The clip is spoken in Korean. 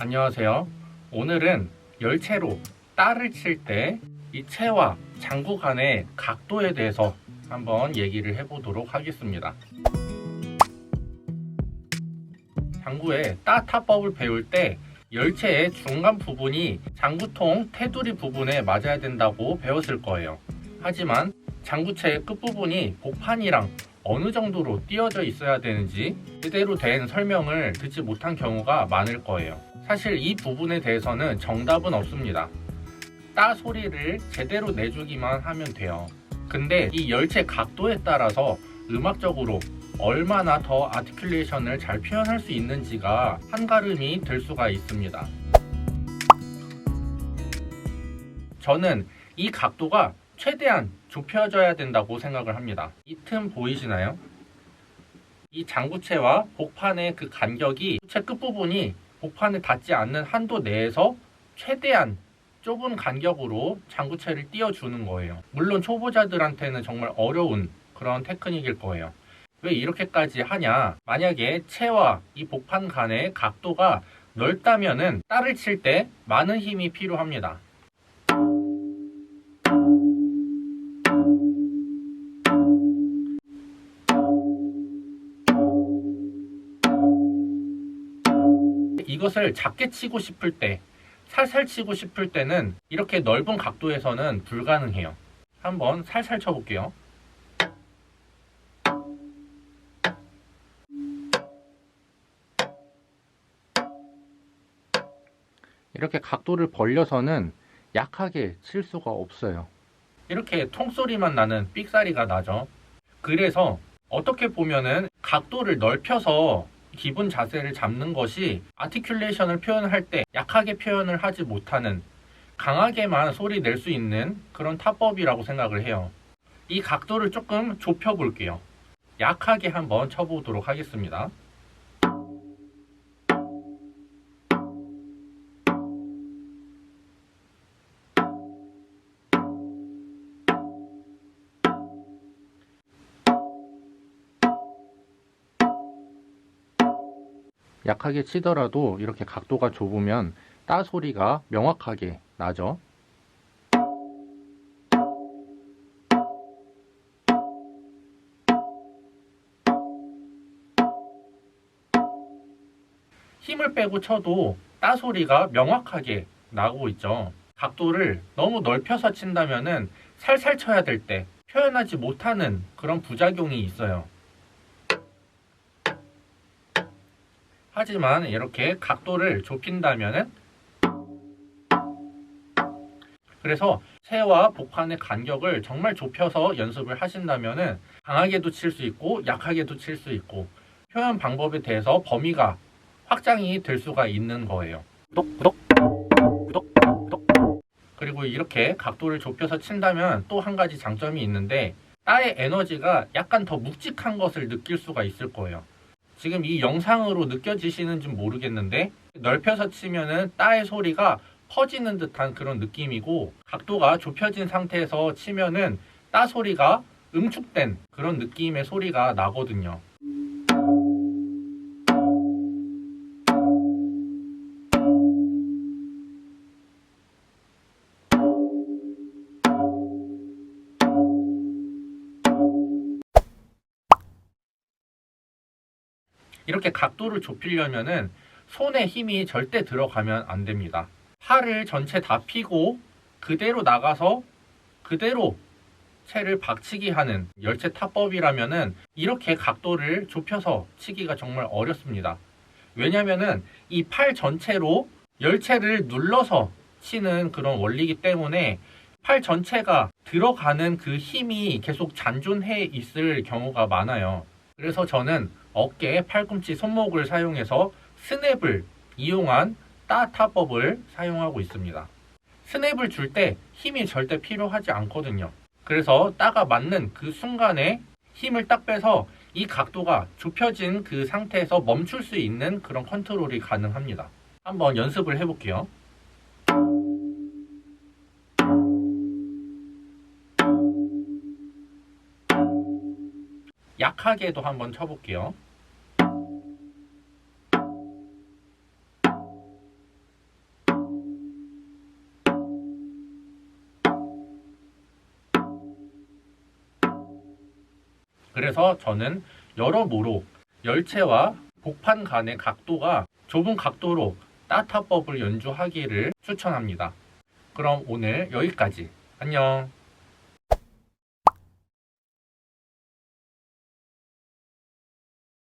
안녕하세요. 오늘은 열체로 따를 칠때이 체와 장구 간의 각도에 대해서 한번 얘기를 해보도록 하겠습니다. 장구의 따 타법을 배울 때 열체의 중간 부분이 장구통 테두리 부분에 맞아야 된다고 배웠을 거예요. 하지만 장구체의 끝부분이 복판이랑 어느 정도로 띄어져 있어야 되는지 제대로 된 설명을 듣지 못한 경우가 많을 거예요. 사실 이 부분에 대해서는 정답은 없습니다. 따 소리를 제대로 내주기만 하면 돼요. 근데 이 열체 각도에 따라서 음악적으로 얼마나 더 아티큘레이션을 잘 표현할 수 있는지가 한가름이 될 수가 있습니다. 저는 이 각도가 최대한 좁혀져야 된다고 생각을 합니다. 이 틈 보이시나요? 이 장구체와 복판의 그 간격이 채 끝부분이 복판에 닿지 않는 한도 내에서 최대한 좁은 간격으로 장구체를 띄워주는 거예요. 물론 초보자들한테는 정말 어려운 그런 테크닉일 거예요. 왜 이렇게까지 하냐? 만약에 체와 이 복판 간의 각도가 넓다면은 따를 칠때 많은 힘이 필요합니다. 이것을 작게 치고 싶을 때, 살살 치고 싶을 때는 이렇게 넓은 각도에서는 불가능해요. 한번 살살 쳐볼게요. 이렇게 각도를 벌려서는 약하게 칠 수가 없어요. 이렇게 통소리만 나는 삑사리가 나죠. 그래서 어떻게 보면은 각도를 넓혀서 기본 자세를 잡는 것이 아티큘레이션을 표현할 때 약하게 표현을 하지 못하는 강하게만 소리 낼 수 있는 그런 타법이라고 생각을 해요. 이 각도를 조금 좁혀 볼게요. 약하게 한번 쳐보도록 하겠습니다. 약하게 치더라도 이렇게 각도가 좁으면 따 소리가 명확하게 나죠. 힘을 빼고 쳐도 따 소리가 명확하게 나고 있죠. 각도를 너무 넓혀서 친다면은 살살 쳐야 될 때 표현하지 못하는 그런 부작용이 있어요. 하지만 이렇게 각도를 좁힌다면은 그래서 새와 복판의 간격을 정말 좁혀서 연습을 하신다면은 강하게도 칠 수 있고 약하게도 칠 수 있고 표현 방법에 대해서 범위가 확장이 될 수가 있는 거예요. 구독 구독 구독 구독 그리고 이렇게 각도를 좁혀서 친다면 또 한 가지 장점이 있는데 따의 에너지가 약간 더 묵직한 것을 느낄 수가 있을 거예요. 지금 이 영상으로 느껴지시는지 모르겠는데 넓혀서 치면은 따의 소리가 퍼지는 듯한 그런 느낌이고 각도가 좁혀진 상태에서 치면은 따 소리가 응축된 그런 느낌의 소리가 나거든요. 이렇게 각도를 좁히려면은 손에 힘이 절대 들어가면 안 됩니다. 팔을 전체 다 펴고 그대로 나가서 그대로 채를 박치기 하는 열채 타법이라면은 이렇게 각도를 좁혀서 치기가 정말 어렵습니다. 왜냐면은 이 팔 전체로 열채를 눌러서 치는 그런 원리이기 때문에 팔 전체가 들어가는 그 힘이 계속 잔존해 있을 경우가 많아요. 그래서 저는 어깨, 팔꿈치, 손목을 사용해서 스냅을 이용한 따 타법을 사용하고 있습니다. 스냅을 줄 때 힘이 절대 필요하지 않거든요. 그래서 따가 맞는 그 순간에 힘을 딱 빼서 이 각도가 좁혀진 그 상태에서 멈출 수 있는 그런 컨트롤이 가능합니다. 한번 연습을 해볼게요. 약하게도 한번 쳐볼게요. 그래서 저는 여러모로 열체와 복판 간의 각도가 좁은 각도로 따타법을 연주하기를 추천합니다. 그럼 오늘 여기까지. 안녕.